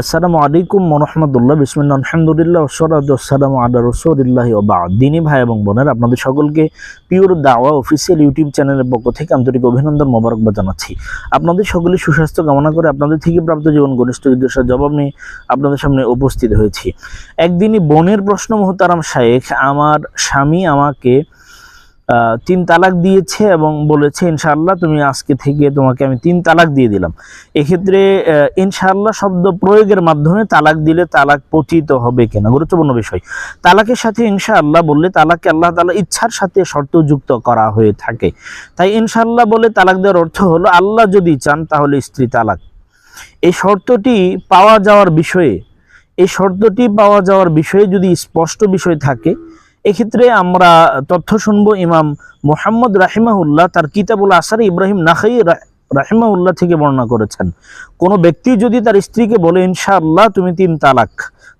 আসসালামু আলাইকুম রহমতুল্লাহ। বিসমিল্লা আলহামদুলিল্লাহ ওসরাদুসালাম আল্লাহ রসুলিল্লাহ বা দিনী ভাই এবং বোনের, আপনাদের সকলকে পিওর দাওয়া অফিসিয়াল ইউটিউব চ্যানেলের পক্ষ থেকে আন্তরিক অভিনন্দন, মোবারকবাদ জানাচ্ছি। আপনাদের সকলে সুস্বাস্থ্য কামনা করে আপনাদের থেকে প্রাপ্ত জীবন ঘনিষ্ঠ জিজ্ঞাসার জবাব নিয়ে আপনাদের সামনে উপস্থিত হয়েছি। একদিনই বোনের প্রশ্ন মোহতারাম শায়েখ, আমার স্বামী আমাকে তিন তালাক দিয়েছে এবং বলেছে, ইনশাআল্লাহ তুমি আজকে থেকে তোমাকে আমি তিন তালাক দিয়ে দিলাম। এক্ষেত্রে ইনশাআল্লাহ শব্দ প্রয়োগের মাধ্যমে তালাক দিলে তালাক পতিত হবে কিনা? গুরুত্বপূর্ণ বিষয়। তালাকের সাথে ইনশাআল্লাহ বললে তালাককে আল্লাহ তালা ইচ্ছার সাথে শর্তযুক্ত করা হয়ে থাকে। তাই ইনশাআল্লাহ বলে তালাক দেওয়ার অর্থ হলো, আল্লাহ যদি চান তাহলে স্ত্রী তালাক। এই শর্তটি পাওয়া যাওয়ার বিষয়ে, এই শর্তটি পাওয়া যাওয়ার বিষয়ে যদি স্পষ্ট বিষয় থাকে এক্ষেত্রে আমরা তথ্য শুনব ইমাম মোহাম্মদ রাহিমাহুল্লাহ, তার কিতাবুল আসার ইব্রাহিম নাখাই রাহিমাউল্লাহ থেকে বর্ণনা করেছেন। কোনো ব্যক্তি যদি তার স্ত্রীকে বলে, ইনশাআল্লাহ, তুমি তিন তালাক।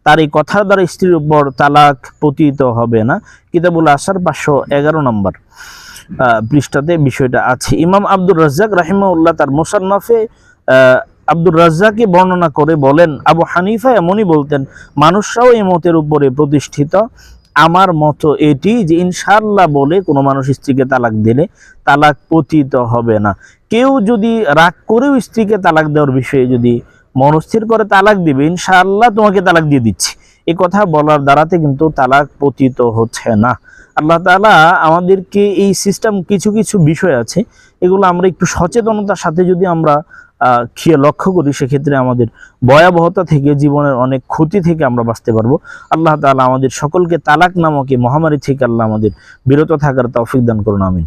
তার এই কথার দ্বারা স্ত্রীর উপর তালাক পতিত হবে না। কিতাবুল আসার পাঁচশো এগারো নম্বর পৃষ্ঠাতে বিষয়টা আছে। ইমাম আব্দুর রাজ্জাক রাহিমাউল্লাহ তার মোসান্নফে আব্দুর রাজ্জাকে বর্ণনা করে বলেন, আবু হানিফা এমনই বলতেন, মানুষরাও এই মতের উপরে প্রতিষ্ঠিত আমার মতো এটি যে ইনশাআল্লাহ বলে কোনো মানুষ স্ত্রীকে তালাক দিলে তালাক পতিত হবে না। কেউ যদি রাগ করেও স্ত্রীকে তালাক দেওয়ার বিষয়ে যদি মনস্থির করে তালাক দিবে, ইনশাআল্লাহ তোমাকে তালাক দিয়ে দিচ্ছি। এই কথা বলার দ্বারাতে কিন্তু তালাক পতিত হচ্ছে না। আল্লাহ তালা আমাদেরকে এই সিস্টেম কিছু কিছু বিষয় আছে, এগুলো আমরা একটু সচেতনতার সাথে যদি আমরা খেয়ে লক্ষ্য করি, সেক্ষেত্রে আমাদের ভয়াবহতা থেকে, জীবনের অনেক ক্ষতি থেকে আমরা বাঁচতে পারব। আল্লাহ তালা আমাদের সকলকে তালাক নামকে মহামারী থেকে আল্লাহ আমাদের বিরত থাকার তৌফিক দান করুন, আমিন।